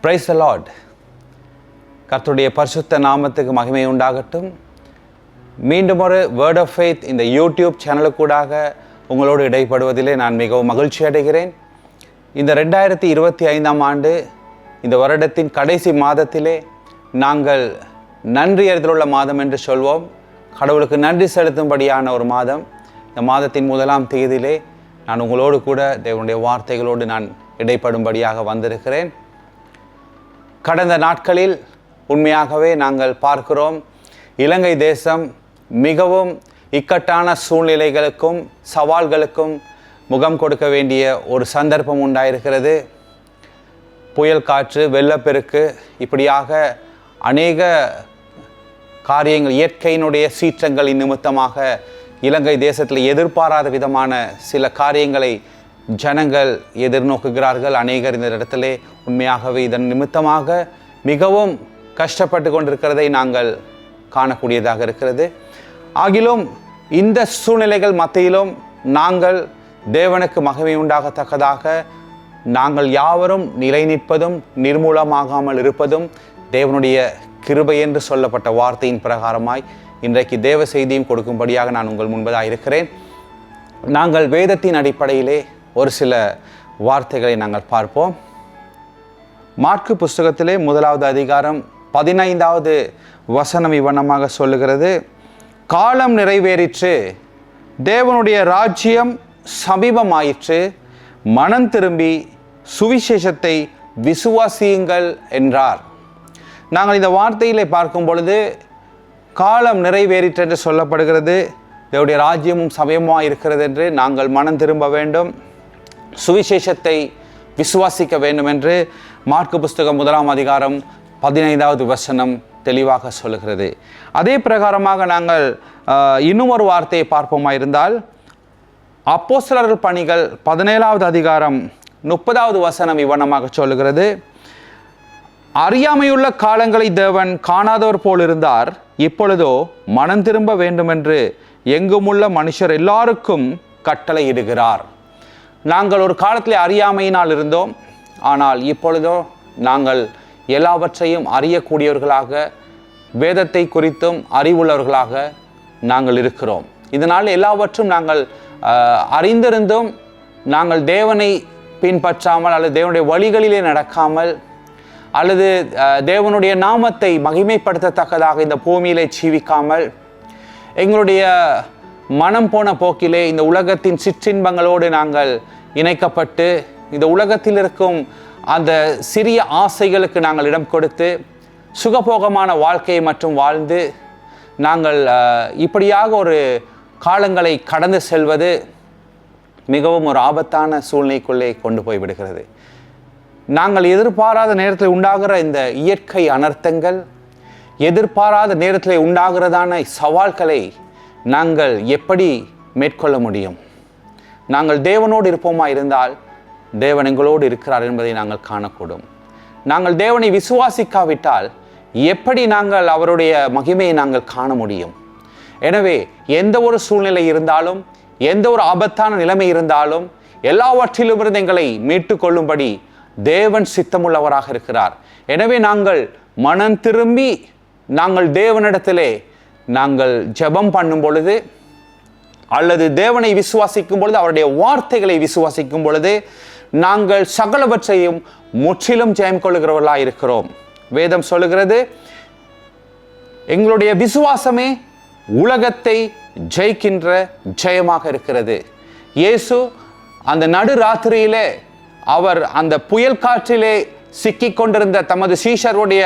Praise the Lord கர்த்தருடைய பரிசுத்த நாமத்துக்கு மகிமை உண்டாகட்டும். மீண்டும் ஒரு வேர்ட் ஆஃப் ஃபெய்த் இந்த யூடியூப் சேனலுக்கூடாக உங்களோடு இடைப்படுவதிலே நான் மிகவும் மகிழ்ச்சி அடைகிறேன். இந்த ரெண்டாயிரத்தி இருபத்தி ஐந்தாம் ஆண்டு இந்த வருடத்தின் கடைசி மாதத்திலே நாங்கள் நன்றி அறிதலுள்ள மாதம் என்று சொல்வோம். கடவுளுக்கு நன்றி செலுத்தும்படியான ஒரு மாதம். இந்த மாதத்தின் முதலாம் தேதியிலே நான் உங்களோடு கூட தேவனுடைய வார்த்தைகளோடு நான் இடைப்படும்படியாக வந்திருக்கிறேன். கடந்த நாட்களில் உண்மையாகவே நாங்கள் பார்க்கிறோம் இலங்கை தேசம் மிகவும் இக்கட்டான சூழ்நிலைகளுக்கும் சவால்களுக்கும் முகம் கொடுக்க வேண்டிய ஒரு சந்தர்ப்பம் உண்டாயிருக்கிறது. புயல் காற்று வெள்ளப்பெருக்கு இப்படியாக அநேக காரியங்கள் இயற்கையினுடைய சீற்றங்களின் நிமித்தமாக இலங்கை தேசத்தில் எதிர்பாராத விதமான சில காரியங்களை ஜனங்கள் எதிர்நோக்குகிறார்கள். அநேகர் இந்த இடத்திலே உண்மையாகவே இதன் நிமித்தமாக மிகவும் கஷ்டப்பட்டு கொண்டிருக்கிறதை நாங்கள் காணக்கூடியதாக இருக்கிறது. ஆகிலும் இந்த சூழ்நிலைகள் மத்தியிலும் நாங்கள் தேவனுக்கு மகிமை உண்டாகத்தக்கதாக நாங்கள் யாவரும் நிலை நிற்பதும் நிர்மூலமாகாமல் இருப்பதும் தேவனுடைய கிருபை என்று சொல்லப்பட்ட வார்த்தையின் பிரகாரமாய் இன்றைக்கு தேவ செய்தியும் கொடுக்கும்படியாக நான் உங்கள் முன்பதாக இருக்கிறேன். நாங்கள் வேதத்தின் அடிப்படையிலே ஒரு சில வார்த்தைகளை நாங்கள் பார்ப்போம். மார்க்கு புஸ்தகத்திலே முதலாவது அதிகாரம் பதினைந்தாவது வசனம் இவ்வண்ணமாக சொல்லுகிறது. காலம் நிறைவேறிற்று தேவனுடைய ராஜ்யம் சமீபமாயிற்று மனம் திரும்பி சுவிசேஷத்தை விசுவாசியுங்கள் என்றார். நாங்கள் இந்த வார்த்தையிலே பார்க்கும் பொழுது காலம் நிறைவேறிற்று என்று சொல்லப்படுகிறது. இதனுடைய ராஜ்யமும் சமயமாக இருக்கிறது என்று நாங்கள் மனம் திரும்ப வேண்டும். சுவிசேஷத்தை விசுவாசிக்க வேண்டும் என்று மார்க்கு புஸ்தகம் முதலாம் அதிகாரம் பதினைந்தாவது வசனம் தெளிவாக சொல்லுகிறது. அதே பிரகாரமாக நாங்கள் இன்னும் ஒரு வார்த்தையை பார்ப்போமா இருந்தால் அப்போஸ்தலர்கள் பணிகள் பதினேழாவது அதிகாரம் முப்பதாவது வசனம் இவ்வனமாக சொல்லுகிறது. அறியாமையுள்ள காலங்களை தேவன் காணாதவர் போல் இருந்தார். இப்பொழுதோ மனம் திரும்ப வேண்டுமென்று எங்குமுள்ள மனுஷர் எல்லாருக்கும் கட்டளையிடுகிறார். நாங்கள் ஒரு காலத்தில் அறியாமையினால் இருந்தோம். ஆனால் இப்பொழுதோ நாங்கள் எல்லாவற்றையும் அறியக்கூடியவர்களாக வேதத்தை குறித்தும் அறிவுள்ளவர்களாக நாங்கள் இருக்கிறோம். இதனால் எல்லாவற்றும் நாங்கள் அறிந்திருந்தும் நாங்கள் தேவனை பின்பற்றாமல் அல்லது தேவனுடைய வழிகளிலே நடக்காமல் அல்லது தேவனுடைய நாமத்தை மகிமைப்படுத்தத்தக்கதாக இந்த பூமியிலே ஜீவிக்காமல் எங்களுடைய மனம் போன போக்கிலே இந்த உலகத்தின் சிற்றின்பங்களோடு நாங்கள் இணைக்கப்பட்டு இந்த உலகத்தில் இருக்கும் அந்த சிறிய ஆசைகளுக்கு நாங்கள் இடம் கொடுத்து சுகபோகமான வாழ்க்கையை மற்றும் வாழ்ந்து நாங்கள் இப்படியாக ஒரு காலங்களை கடந்து செல்வது மிகவும் ஒரு ஆபத்தான சூழ்நிலைக்குள்ளே கொண்டு போய் விடுகிறது. நாங்கள் எதிர்பாராத நேரத்தில் உண்டாகிற இந்த இயற்கை அனர்த்தங்கள் எதிர்பாராத நேரத்தில் உண்டாகிறதான சவால்களை நாங்கள் எப்படி மேற்கொள்ள முடியும்? நாங்கள் தேவனோடு இருப்போமா இருந்தால் தேவன் எங்களோடு இருக்கிறார் என்பதை நாங்கள் காணக்கூடும். நாங்கள் தேவனை விசுவாசிக்காவிட்டால் எப்படி நாங்கள் அவருடைய மகிமையை நாங்கள் காண முடியும்? எனவே எந்த ஒரு சூழ்நிலை இருந்தாலும் எந்த ஒரு ஆபத்தான நிலைமை இருந்தாலும் எல்லாவற்றிலும் இருந்து எங்களை மீட்டு கொள்ளும்படி தேவன் சித்தமுள்ளவராக இருக்கிறார். எனவே நாங்கள் மனம் திரும்பி நாங்கள் தேவனிடத்திலே நாங்கள் ஜெபம் பண்ணும் பொழுது அல்லது தேவனை விசுவாசிக்கும் பொழுது அவருடைய வார்த்தைகளை விசுவாசிக்கும் பொழுது நாங்கள் சகலவற்றையும் முற்றிலும் ஜெயம் கொள்ளுகிறவர்களாக இருக்கிறோம். வேதம் சொல்லுகிறது எங்களுடைய விசுவாசமே உலகத்தை ஜெயிக்கின்ற ஜெயமாக இருக்கிறது. இயேசு அந்த நடு ராத்திரியிலே அவர் அந்த புயல் காற்றிலே சிக்கிக் கொண்டிருந்த தமது சீஷருடைய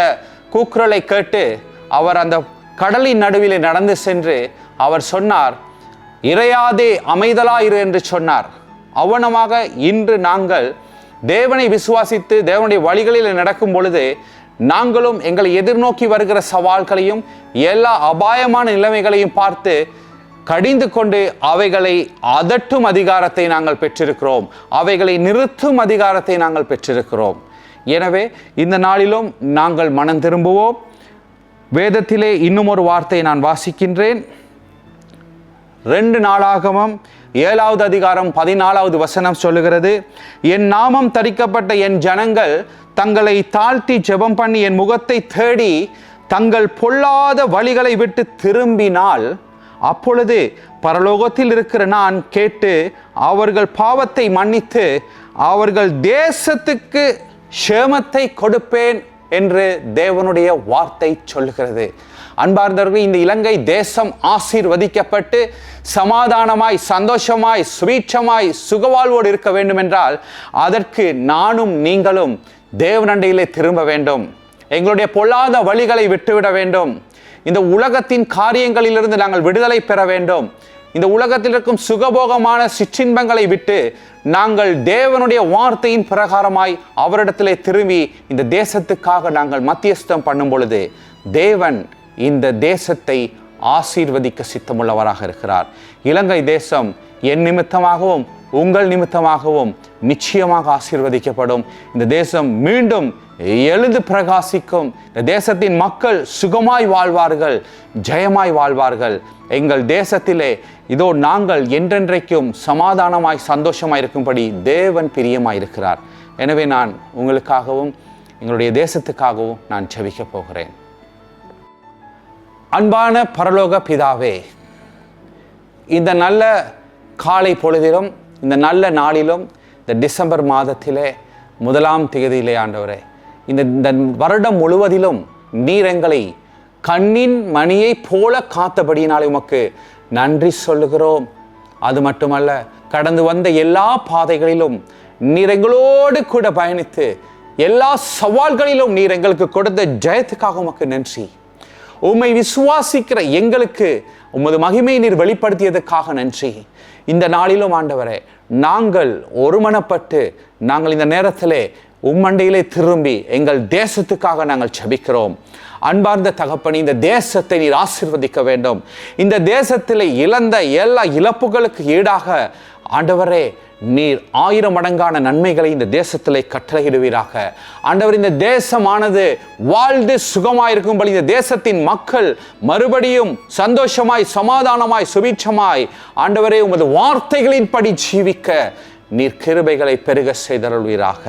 கூக்குரலை கேட்டு அவர் அந்த கடலின் நடுவிலே நடந்து சென்று அவர் சொன்னார் இறையாதே அமைதலாயிரு என்று சொன்னார். அவனமாக இன்று நாங்கள் தேவனை விசுவாசித்து தேவனுடைய வழிகளில் நடக்கும் பொழுது நாங்களும் எங்களை எதிர்நோக்கி வருகிற சவால்களையும் எல்லா அபாயமான நிலைமைகளையும் பார்த்து கடிந்து கொண்டு அவைகளை அதட்டும் அதிகாரத்தை நாங்கள் பெற்றிருக்கிறோம். அவைகளை நிறுத்தும் அதிகாரத்தை நாங்கள் பெற்றிருக்கிறோம். எனவே இந்த நாளிலும் நாங்கள் மனம் திரும்புவோம். வேதத்திலே இன்னும் ஒரு வார்த்தையை நான் வாசிக்கின்றேன். ரெண்டு நாளாகமம் ஏழாவது அதிகாரம் பதினாலாவது வசனம் சொல்லுகிறது என் நாமம் தரிக்கப்பட்ட என் ஜனங்கள் தங்களை தாழ்த்தி ஜெபம் பண்ணி என் முகத்தை தேடி தங்கள் பொல்லாத வழிகளை விட்டு திரும்பினால் அப்பொழுது பரலோகத்தில் இருக்கிற நான் கேட்டு அவர்கள் பாவத்தை மன்னித்து அவர்கள் தேசத்துக்கு சேமத்தை கொடுப்பேன் என்று தேவனுடைய வார்த்தை சொல்லுகிறது அன்பார்ந்தவர்கள் இந்த இலங்கை தேசம் ஆசீர்வதிக்கப்பட்டு சமாதானமாய் சந்தோஷமாய் சுபீட்சமாய் சுகவாழ்வோடு இருக்க வேண்டும் என்றால் அதற்கு நானும் நீங்களும் தேவனண்டையிலே திரும்ப வேண்டும். எங்களுடைய பொல்லாத வழிகளை விட்டுவிட வேண்டும். இந்த உலகத்தின் காரியங்களிலிருந்து நாங்கள் விடுதலை பெற வேண்டும். இந்த உலகத்தில் இருக்கும் சுகபோகமான சிற்றின்பங்களை விட்டு நாங்கள் தேவனுடைய வார்த்தையின் பிரகாரமாய் அவரிடத்திலே திரும்பி இந்த தேசத்துக்காக நாங்கள் மத்தியஸ்தம் பண்ணும் பொழுது தேவன் இந்த தேசத்தை ஆசீர்வதிக்க சித்தமுள்ளவராக இருக்கிறார். இலங்கை தேசம் என் நிமித்தமாகவும் உங்கள் நிமித்தமாகவும் நிச்சயமாக ஆசீர்வதிக்கப்படும். இந்த தேசம் மீண்டும் எழுந்து பிரகாசிக்கும். இந்த தேசத்தின் மக்கள் சுகமாய் வாழ்வார்கள் ஜெயமாய் வாழ்வார்கள். எங்கள் தேசத்திலே இதோ நாங்கள் என்றென்றைக்கும் சமாதானமாய் சந்தோஷமாய் இருக்கும்படி தேவன் பிரியமாய் இருக்கிறார் எனவே நான் உங்களுக்காகவும் எங்களுடைய தேசத்துக்காகவும் நான் ஜெபிக்க போகிறேன். அன்பான பரலோக பிதாவே இந்த நல்ல காலை பொழுதிலும் இந்த நல்ல நாளிலும் இந்த டிசம்பர் மாதத்திலே முதலாம் தேதியிலே ஆண்டவரே இந்த இந்த வருடம் முழுவதிலும் நீர் எங்களை கண்ணின் மணியைப் போல காத்தபடியினாலே உமக்கு நன்றி சொல்லுகிறோம். அது மட்டுமல்ல கடந்து வந்த எல்லா பாதைகளிலும் நீர் எங்களோடு கூட பயணித்து எல்லா சவால்களிலும் நீர் எங்களுக்கு கொடுத்த ஜெயத்துக்காக உமக்கு நன்றி. உம்மை விசுவாசிக்கிற எங்களுக்கு உமது மகிமையை நீர் வெளிப்படுத்தியதுக்காக நன்றி. இந்த நாளிலும் ஆண்டவரே நாங்கள் ஒருமனப்பட்டு நாங்கள் இந்த நேரத்திலே உம்மண்டையிலே திரும்பி எங்கள் தேசத்துக்காக நாங்கள் செபிக்கிறோம் அன்பார்ந்த தகப்பனி இந்த தேசத்தை நீர் ஆசிர்வதிக்க வேண்டும். இந்த தேசத்திலே இழந்த எல்லா இழப்புகளுக்கு ஈடாக ஆண்டவரே நீர் ஆயிரம் மடங்கான நன்மைகளை இந்த தேசத்திலே கட்டளையிடுவீராக. ஆண்டவர் இந்த தேசமானது வாழ்ந்து சுகமாயிருக்கும்படி இந்த தேசத்தின் மக்கள் மறுபடியும் சந்தோஷமாய் சமாதானமாய் சுபீட்சமாய் ஆண்டவரே உமது வார்த்தைகளின்படி ஜீவிக்க நீர் கிருபைகளை பெருக செய்தருள்வீராக.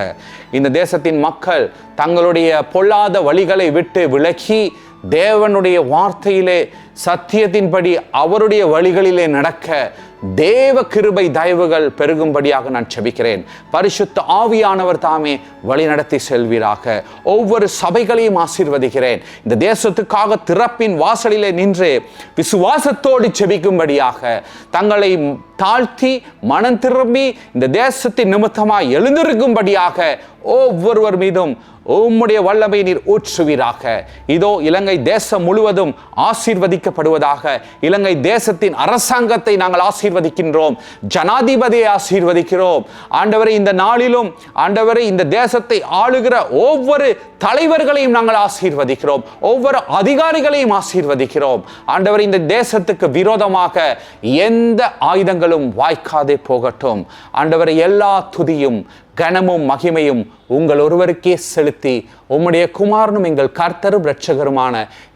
இந்த தேசத்தின் மக்கள் தங்களுடைய பொல்லாத வழிகளை விட்டு விலகி தேவனுடைய வார்த்தையிலே சத்தியத்தின்படி அவருடைய வழிகளிலே நடக்க தேவ கிருபை தயவுகள் பெருகும்படியாக நான் செபிக்கிறேன். பரிசுத்த ஆவியானவர் தாமே வழிநடத்தி செல்வீராக. ஒவ்வொரு சபைகளையும் ஆசீர்வதிக்கிறேன். இந்த தேசத்துக்காக திறப்பின் வாசலிலே நின்று விசுவாசத்தோடு செபிக்கும்படியாக தங்களை தாழ்த்தி மனம் திரும்பி இந்த தேசத்தின் நிமித்தமாக எழுந்திருக்கும்படியாக ஒவ்வொருவர் மீதும் உம்முடைய வல்லமை நீர் ஊற்றுவீராக. இதோ இலங்கை தேசம் முழுவதும் ஆசீர்வதிக்கப்படுவதாக இலங்கை தேசத்தின் அரசாங்கத்தை நாங்கள் ஆசீர்வதிக்கின்றோம் ஜனாதிபதியை ஆசீர்வதிக்கிறோம். ஆண்டவரை இந்த நாளிலும் ஆண்டவரை இந்த தேசத்தை ஆளுகிற ஒவ்வொரு தலைவர்களையும் நாங்கள் ஆசீர்வதிக்கிறோம் ஒவ்வொரு அதிகாரிகளையும் ஆசீர்வதிக்கிறோம். ஆண்டவர் இந்த தேசத்துக்கு விரோதமாக எந்த ஆயுதங்களும் வாய்க்காதே போகட்டும். ஆண்டவர் எல்லா துதியும் கனமும் மகிமையும் உங்கள் ஒருவருக்கே செலுத்தி உம்முடைய குமாரனும் எங்கள் கர்த்தரும் இரட்சகருமான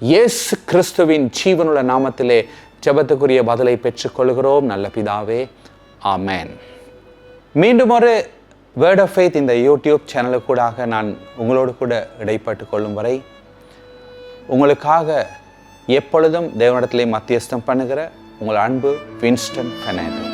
இயேசு கிறிஸ்துவின் ஜீவனுள்ள நாமத்திலே ஜெபத்துக்குரிய பதிலை பெற்றுக்கொள்கிறோம். நல்ல பிதாவே ஆமேன். மீண்டும் ஒரு வேர்ட் ஆஃப் ஃபெய்த் இந்த யூடியூப் சேனலுக்கூடாக நான் உங்களோடு கூட இடைப்பட்டு கொள்ளும் வரை உங்களுக்காக எப்பொழுதும் தேவனிடத்திலே மத்தியஸ்தம் பண்ணுகிற உங்கள் அன்பு வின்ஸ்டன் ஃபெர்னாண்டோ